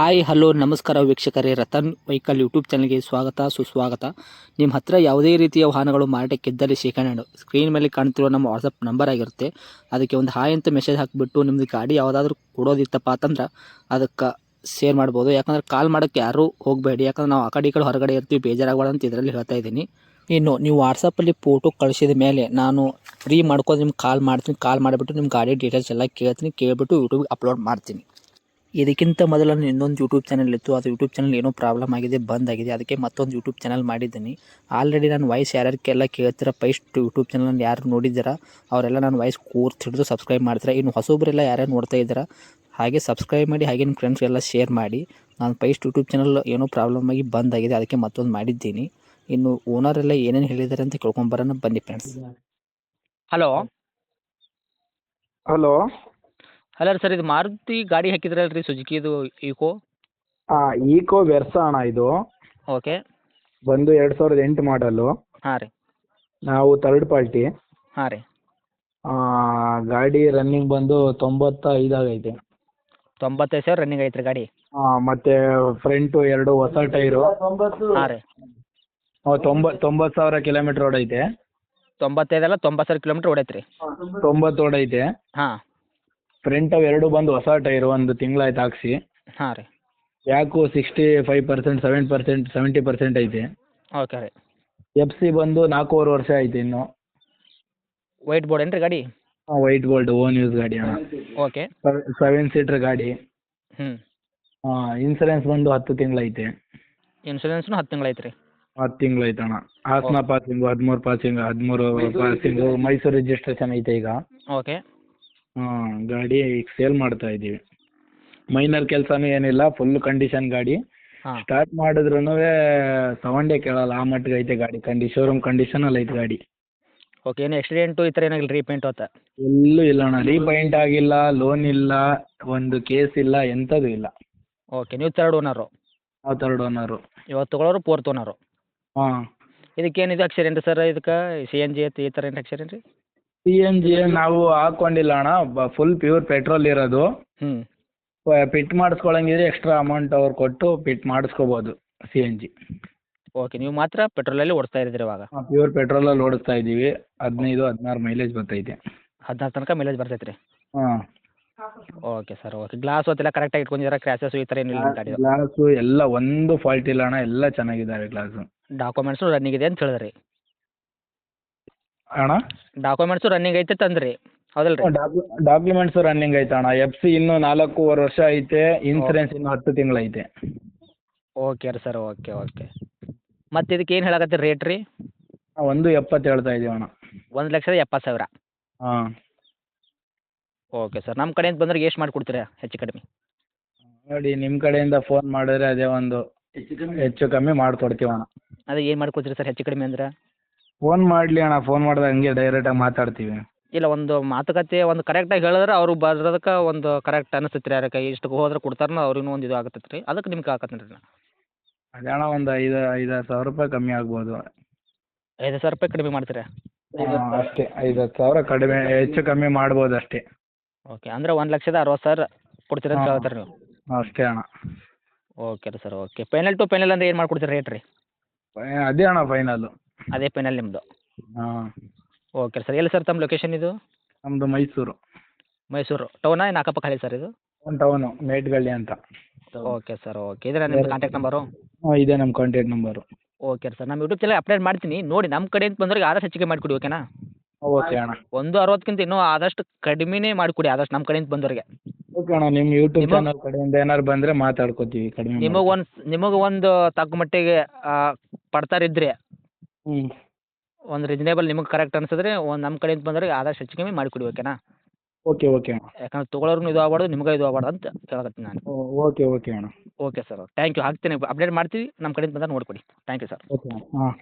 Hi, hello, ನಮಸ್ಕಾರ ವೀಕ್ಷಕರೇ. Ratan vehicle YouTube ಚಾನಲ್ಗೆ ಸ್ವಾಗತ, ಸುಸ್ವಾಗತ. ನಿಮ್ಮ ಹತ್ರ ಯಾವುದೇ ರೀತಿಯ ವಾಹನಗಳು ಮಾರಾಟಕ್ಕಿದ್ದಲ್ಲಿ ಶೇಖರಣೆ ಸ್ಕ್ರೀನ್ ಮೇಲೆ ಕಾಣ್ತಿರೋ ನಮ್ಮ ವಾಟ್ಸಪ್ ನಂಬರ್ ಆಗಿರುತ್ತೆ. ಅದಕ್ಕೆ ಒಂದು ಹಾಯ್ ಅಂತ ಮೆಸೇಜ್ ಹಾಕಿಬಿಟ್ಟು ನಿಮ್ಮದು ಗಾಡಿ ಯಾವುದಾದ್ರೂ ಕೊಡೋದಿತ್ತಪ್ಪ ಅಂತಂದ್ರೆ ಅದಕ್ಕೆ ಶೇರ್ ಮಾಡ್ಬೋದು. ಯಾಕಂದ್ರೆ ಕಾಲ್ ಮಾಡೋಕ್ಕೆ ಯಾರೂ ಹೋಗಬೇಡಿ. ಯಾಕಂದ್ರೆ ನಾವು ಆ ಕಡೆ ಕಡೆ ಹೊರಗಡೆ ಇರ್ತೀವಿ, ಬೇಜಾರಾಗಬಾರ್ದು ಅಂತ ಇದರಲ್ಲಿ ಹೇಳ್ತಾ ಇದ್ದೀನಿ. ಇನ್ನು ನೀವು ವಾಟ್ಸಪ್ಪಲ್ಲಿ ಫೋಟೋ ಕಳಿಸಿದ ಮೇಲೆ ನಾನು ಫ್ರೀ ಮಾಡ್ಕೊಂಡು ನಿಮ್ಗೆ ಕಾಲ್ ಮಾಡ್ತೀನಿ. ಕಾಲ್ ಮಾಡಿಬಿಟ್ಟು ನಿಮ್ಮ ಗಾಡಿ ಡೀಟೇಲ್ಸ್ ಎಲ್ಲ ಕೇಳ್ತೀನಿ. ಕೇಳಿಬಿಟ್ಟು ಯೂಟ್ಯೂಬ್ಗೆ ಅಪ್ಲೋಡ್ ಮಾಡ್ತೀನಿ. ಇದಕ್ಕಿಂತ ಮೊದಲು ನಾನು ಇನ್ನೊಂದು ಯೂಟ್ಯೂಬ್ ಚಾನಲ್ ಇತ್ತು. ಅದು ಯೂಟ್ಯೂಬ್ ಚಾನಲ್ ಏನೋ ಪ್ರಾಬ್ಲಮ್ ಆಗಿದೆ ಬಂದ್ ಆಗಿದೆ. ಅದಕ್ಕೆ ಮತ್ತೊಂದು ಯೂಟ್ಯೂಬ್ ಚಾನಲ್ ಮಾಡಿದ್ದೀನಿ. ಆಲ್ರೆಡಿ ನಾನು ವಾಯ್ಸ್ ಯಾರ್ಯಾರಿಗೆಲ್ಲ ಕೇಳ್ತೀರ ಫಸ್ಟ್ ಯೂಟ್ಯೂಬ್ ಚಾನಲ್ ಯಾರು ನೋಡಿದ್ದೀರಾ ಅವರೆಲ್ಲ ನಾನು ವಾಯ್ಸ್ ಕೂರ್ತು ಹಿಡಿದು ಸಬ್ಸ್ಕ್ರೈಬ್ ಮಾಡ್ತಾರೆ. ಇನ್ನು ಹೊಸೊಬ್ಬರೆಲ್ಲ ಯಾರ್ಯಾರು ನೋಡ್ತಾ ಇದ್ದೀರಾ ಹಾಗೆ ಸಬ್ಸ್ಕ್ರೈಬ್ ಮಾಡಿ ಹಾಗೆ ನಿಮ್ಮ ಫ್ರೆಂಡ್ಸ್ಗೆಲ್ಲ ಶೇರ್ ಮಾಡಿ. ನಾನು ಫಸ್ಟ್ ಯೂಟ್ಯೂಬ್ ಚಾನಲ್ ಏನೋ ಪ್ರಾಬ್ಲಮ್ ಆಗಿ ಬಂದ್ ಆಗಿದೆ ಅದಕ್ಕೆ ಮತ್ತೊಂದು ಮಾಡಿದ್ದೀನಿ. ಇನ್ನು ಓನರ್ ಎಲ್ಲ ಏನೇನು ಹೇಳಿದ್ದಾರೆ ಅಂತ ಕೇಳ್ಕೊಂಬರೋಣ ಬನ್ನಿ friends hello hello hello sir ಇದು ಮಾರುತಿ ಗಾಡಿ ಹಾಕಿದ್ರಲ್ರಿ ಸುಜುಕಿದು ಈಕೋ? ಹಾಂ ಈಕೋ ವೆರ್ಸ ಅಣ್ಣ ಇದು. ಓಕೆ. ಬಂದು ಎರಡು ಸಾವಿರದ ಎಂಟು ಮಾಡಲು ಹಾಂ ರೀ. ನಾವು ಥರ್ಡ್ ಪಾರ್ಟಿ ಹಾಂ ರೀ. ಗಾಡಿ ರನ್ನಿಂಗ್ ಬಂದು ತೊಂಬತ್ತ ಐದಾಗೈತೆ ತೊಂಬತ್ತೈದು ಸಾವಿರ ರನ್ನಿಂಗ್ ಐತ್ರಿ ಗಾಡಿ? ಆ, ಮತ್ತೆ ಫ್ರಂಟು ಎರಡು ಹೊಸ ಟೈರು. ಹಾಂ ರೀ. ತೊಂಬತ್ ತೊಂಬತ್ತು ಸಾವಿರ ಕಿಲೋಮೀಟರ್ ಓಡೈತೆ. ತೊಂಬತ್ತೈದಲ್ಲ ತೊಂಬತ್ತು ಸಾವಿರ ಕಿಲೋಮೀಟ್ರ್ ಓಡೈತ್ರಿ. ತೊಂಬತ್ತು ಓಡೈತೆ. ಹಾಂ. ಫ್ರಂಟ್ ಅವು ಎರಡು ಬಂದು ಹೊಸ ಟೈರು ಒಂದು ತಿಂಗಳಾಯ್ತು ಹಾಕ್ಸಿ. ಹಾಂ ರೀ. ಯಾಕು sixty five percent seven percent seventy percent ಐತೆ. ಓಕೆ ರೀ. ಎಫ್ ಸಿ ಬಂದು ನಾಲ್ಕೂವರೆ ವರ್ಷ ಐತೆ ಇನ್ನು. ವೈಟ್ ಬೋರ್ಡ್ ಏನು ರೀ ಗಾಡಿ ವೈಟ್ ಗೋಲ್ಡ್ ಓನ್ ಯೂಸ್ ಗಾಡಿ ಅಣ್ಣ. ಓಕೆ. ಸೆವೆನ್ ಸೀಟ್ರ್ ಗಾಡಿ. ಹ್ಞೂ ಇನ್ಸೂರೆನ್ಸ್ ಬಂದು ಹತ್ತು ತಿಂಗಳೈತೆ. ಇನ್ಶೂರೆನ್ಸ್ನು ಹತ್ತು ತಿಂಗಳು ಐತ್ರಿ ಹತ್ತು ತಿಂಗಳೈತೆ ಅಣ್ಣ. ಹಾಸನ ಪಾಸಿಂಗು ಹದಿಮೂರು ಪಾಸಿಂಗ್ ಹದಿಮೂರು ಪಾಸಿಂಗು ಮೈಸೂರು ರಿಜಿಸ್ಟ್ರೇಷನ್ ಐತೆ ಈಗ. ಓಕೆ. ಹಾಂ ಗಾಡಿ ಈಗ ಸೇಲ್ ಮಾಡ್ತಾ ಇದ್ದೀವಿ. ಮೈನರ್ ಕೆಲಸನೂ ಏನಿಲ್ಲ ಫುಲ್ ಕಂಡೀಷನ್ ಗಾಡಿ. ಹಾಂ. ಸ್ಟಾರ್ಟ್ ಮಾಡಿದ್ರೂ ಸೌಂಡೇ ಕೇಳಲ್ಲ ಆ ಮಟ್ಟಿಗೆ ಐತೆ ಗಾಡಿ. ಕಂಡಿ ಶೋರೂಮ್ ಕಂಡೀಷನಲ್ಲಿ ಐತೆ ಗಾಡಿ. ಓಕೆ ಏನು ಆಕ್ಸಿಡೆಂಟು ಈ ಥರ ಏನಾಗಿಲ್ಲ ರೀಪೇಂಟ್ ಹೋತ? ಎಲ್ಲೂ ಇಲ್ಲ ಅಣ್ಣ. ರೀಪೈಂಟ್ ಆಗಿಲ್ಲ ಲೋನ್ ಇಲ್ಲ ಒಂದು ಕೇಸ್ ಇಲ್ಲ ಎಂಥದ್ದು ಇಲ್ಲ. ಓಕೆ ನೀವು ತರ್ಡ್ ಓನರು ನಾವು ತರ್ಡ್ ಓನರು ಇವತ್ತು ತೊಗೊಳೋರು ಫೋರ್ತ್ ಓನರು ಹಾಂ. ಇದಕ್ಕೇನಿದೆ ಆಕ್ಸಿಡೆಂಟ್ ಸರ್ ಇದಕ್ಕೆ? ಸಿ ಎನ್ ಜಿ ಈ ಥರ ಏನು ಆಕ್ಸಿಡೆಂಟ್ ರೀ? ಸಿ ಎನ್ ಜಿ ನಾವು ಹಾಕೊಂಡಿಲ್ಲ ಅಣ್ಣ. ಫುಲ್ ಪ್ಯೂರ್ ಪೆಟ್ರೋಲ್ ಇರೋದು. ಹ್ಞೂ ಪಿಟ್ ಮಾಡಿಸ್ಕೊಳಂಗಿದ್ರೆ ಎಕ್ಸ್ಟ್ರಾ ಅಮೌಂಟ್ ಅವ್ರು ಕೊಟ್ಟು ಪಿಟ್ ಮಾಡಿಸ್ಕೋಬೋದು ಸಿ ಎನ್ ಜಿ ಓಕೆ ನೀವು ಮಾತ್ರ ಪೆಟ್ರೋಲಲ್ಲಿ ಓಡಿಸ್ತಾ ಇದ್ದೀರಿ ಇವಾಗ? ಪ್ಯೂರ್ ಪೆಟ್ರೋಲಲ್ಲಿ ಓಡಿಸ್ತಾ ಇದ್ದೀವಿ. ಹದಿನೈದು ಹದಿನಾರು ಮೈಲೇಜ್ ಬರ್ತೈತೆ. ಹದಿನಾರು ತನಕ ಮೈಲೇಜ್ ಬರ್ತೈತೆ ರೀ ಹಾಂ ಓಕೆ ಸರ್ ಓಕೆ ಗ್ಲಾಸ್ ಹೊತ್ತೆಲ್ಲ ಕರೆಕ್ಟಾಗಿ ಇಟ್ಕೊಂಡಿದ್ದೀರಾ? ಕ್ರ್ಯಾಸಸ್ ಈ ತರ ಏನಿಲ್ಲ ಇಲ್ಲ ಗಾಡಿ ಗ್ಲಾಸು ಎಲ್ಲ ಒಂದು ಫಾಲ್ಟ್ ಇಲ್ಲ ಅಣ್ಣ. ಎಲ್ಲ ಚೆನ್ನಾಗಿದ್ದಾವೆ ಗ್ಲಾಸ್ ಡಾಕ್ಯುಮೆಂಟ್ಸ್ ರನ್ನಿಂಗ್ ಇದೆ ಅಂತ ಹೇಳಿದ್ರಿ. ಅಣ್ಣ? ಡಾಕ್ಯುಮೆಂಟ್ಸು ರನ್ನಿಂಗ್ ಐತೆ ತಂದ್ರಿ. ಹೌದಲ್ ರೀ ಡಾಕ್ಯುಮೆಂಟ್ಸು ರನ್ನಿಂಗ್ ಐತೆ ಅಣ್ಣ. ಎಫ್ ಸಿ ಇನ್ನು ನಾಲ್ಕೂವರೆ ವರ್ಷ ಐತೆ ಇನ್ಸೂರೆನ್ಸ್ ಇನ್ನು ಹತ್ತು ಐತೆ. ಓಕೆ ರೀ ಸರ್ ಓಕೆ ಓಕೆ ಮತ್ತು ಇದಕ್ಕೆ ಏನು ಹೇಳಕತ್ತೀರಿ ರೇಟ್ ರೀ? ಒಂದು ಎಪ್ಪತ್ತು ಹೇಳ್ತಾ ಇದೀವಿ ಅಣ್ಣ. ಒಂದು ಲಕ್ಷದ ಎಪ್ಪತ್ತು ಸಾವಿರ. ಹಾಂ. ಓಕೆ ಸರ್ ನಮ್ಮ ಕಡೆಯಿಂದ ಬಂದ್ರೆ ಎಷ್ಟು ಮಾಡಿಕೊಡ್ತೀರಾ ಹೆಚ್ಚು ಕಡಿಮೆ? ನೋಡಿ ನಿಮ್ಮ ಕಡೆಯಿಂದ ಫೋನ್ ಮಾಡಿದ್ರೆ ಅದೇ ಒಂದು ಹೆಚ್ಚು ಕಮ್ಮಿ ಮಾಡಿಕೊಡ್ತೀವಿ ಅಣ್ಣ. ಅದೇ ಏನು ಮಾಡ್ಕೊಡ್ತೀರಿ ಸರ್ ಹೆಚ್ಚು ಕಡಿಮೆ ಅಂದ್ರೆ? ಫೋನ್ ಮಾಡ್ಲಿ ಅಣ್ಣ ಫೋನ್ ಮಾಡಿದ್ರೆ ಹಂಗೆ ಡೈರೆಕ್ಟಾಗಿ ಮಾತಾಡ್ತೀವಿ. ಇಲ್ಲ ಒಂದು ಮಾತುಕತೆ ಒಂದು ಕರೆಕ್ಟಾಗಿ ಹೇಳಿದ್ರೆ ಅವ್ರು ಬರೋದಕ್ಕೆ ಒಂದು ಕರೆಕ್ಟ್ ಅನಿಸ್ತೈತೆ ರೀ ಅದಕ್ಕೆ ಇಷ್ಟಕ್ಕೆ ಹೋದ್ರೆ ಕೊಡ್ತಾರನ ಅವ್ರಿಗೂ ಒಂದು ಇದು ಆಗತ್ತೈತೆ ರೀ ಅದಕ್ಕೆ ನಿಮ್ಗೆ ಹಾಕತ್ತೀನಿ ರೀ ಅದೇ ಅಣ್ಣ ಒಂದು ಐದು ಐದಾರು ಸಾವಿರ ರೂಪಾಯಿ ಕಮ್ಮಿ ಆಗ್ಬೋದು. ಐದು ಸಾವಿರ ರೂಪಾಯಿ ಕಡಿಮೆ ಮಾಡ್ತೀರಾ? ಹಾಂ ಅಷ್ಟೇ. ಐದು ಹತ್ತು ಸಾವಿರ ಕಡಿಮೆ ಹೆಚ್ಚು ಕಮ್ಮಿ ಮಾಡ್ಬೋದು ಅಷ್ಟೇ. ಓಕೆ ಅಂದ್ರೆ ಒಂದು ಲಕ್ಷದ ಅರವತ್ತು ಸಾವಿರ ಕೊಡ್ತೀರ ಅಂತ ಹಾಂ. ಹೇಳ್ತಾರೆ ನೀವು? ಅಷ್ಟೇ ಅಣ್ಣ. ಓಕೆ ರೀ sir okay final to final ಅಂದ್ರೆ ಏನು ಮಾಡ್ಕೊಡ್ತೀರಾ ರೇಟ್ ರೀ? ಫೈ- ಅದೇ ಅಣ್ಣ ಫೈನಲ್ಲು ಅದೇ ಪೈನಲ್ ನಿಮ್ಮದು ಹಾಂ. ಓಕೆ ಸರ್ ಎಲ್ಲಿ ಸರ್ ತಮ್ಮ ಲೊಕೇಶನ್ ಇದು? ನಮ್ಮದು ಮೈಸೂರು. ಮೈಸೂರು. ಟೌನಾ ಏನು ಅಕ್ಕಪಕ್ಕ ಹಳ್ಳಿ ಸರ್ ಇದು? ಟೌನು ಮೇಟ್ಗಳ್ಳಿ ಅಂತ. ಓಕೆ ಸರ್ ಓಕೆ ಇದ್ರೆ ನಿಮ್ಮ ಕಾಂಟ್ಯಾಕ್ಟ್ ನಂಬರು ಹಾಂ ಇದೆ ನಮ್ಮ ಕಾಂಟ್ಯಾಕ್ಟ್ ನಂಬರು ಓಕೆ ಸರ್ ನಮ್ಮ ಯೂಟ್ಯೂಬ್ ಚಾನಲ್ ಅಪ್ಡೇಟ್ ಮಾಡ್ತೀನಿ. ನೋಡಿ ನಮ್ಮ ಕಡೆಯಿಂದ ಬಂದವ್ರಿಗೆ ಆದಷ್ಟು ಹೆಚ್ಚಿಗೆ ಮಾಡಿಕೊಡಿ ಓಕೆನಾ ಓಕೆ ಅಣ್ಣ. ಒಂದು ಅರವತ್ತಕ್ಕಿಂತ ಇನ್ನೂ ಆದಷ್ಟು ಕಡಿಮೆನೇ ಮಾಡಿಕೊಡಿ ಆದಷ್ಟು ನಮ್ಮ ಕಡೆಯಿಂದ ಬಂದವ್ರಿಗೆ. ಓಕೆ ಅಣ್ಣ ನಿಮ್ಮ ಯೂಟ್ಯೂಬ್ ನಿಮಗೆ- ಚಾನಲ್ ಕಡೆಯಿಂದ ಏನಾರು ಬಂದರೆ ಮಾತಾಡ್ಕೋತೀವಿ ಕಡಿಮೆ ನಿಮಗೆ ಒಂದು ನಿಮಗೆ ಒಂದು ತಕ್ಕ ಮಟ್ಟಿಗೆ ಪಡ್ತಾರಿದ್ರೆ ಹ್ಞೂ ಒಂದು ರೀಸನೇಬಲ್ ನಿಮಗೆ ಕರೆಕ್ಟ್ ಅನ್ಸಿದ್ರೆ ಒಂದು ನಮ್ಮ ಕಡೆಯಿಂದ ಬಂದವ್ರಿಗೆ ಆದಷ್ಟು ಹೆಚ್ಚು ಕಮ್ಮಿ ಮಾಡಿಕೊಡಿ ಓಕೆನಾ ಓಕೆ ಓಕೆ ಅಣ್ಣ. ಯಾಕಂದ್ರೆ ತೊಗೊಳೋರ್ಗೂ ಇದು ಆಗ್ಬಾರ್ದು ನಿಮಗೆ ಇದು ಆಗ್ಬಾರ್ದು ಅಂತ ಕೇಳಕತ್ತೀನಿ ನಾನು. ಓಕೆ ಓಕೆ ಅಣ್ಣ. ಓಕೆ ಸರ್ ಥ್ಯಾಂಕ್ ಯು ಹಾಕ್ತೀನಿ ಅಪ್ಡೇಟ್ ಮಾಡ್ತೀವಿ ನಮ್ಮ ಕಡೆಯಿಂದ ಬಂದಾಗ ನೋಡಿಕೊಡಿ. ಥ್ಯಾಂಕ್ ಯು ಸರ್ ಓಕೆ ಅಣ್ಣ ಹಾಂ.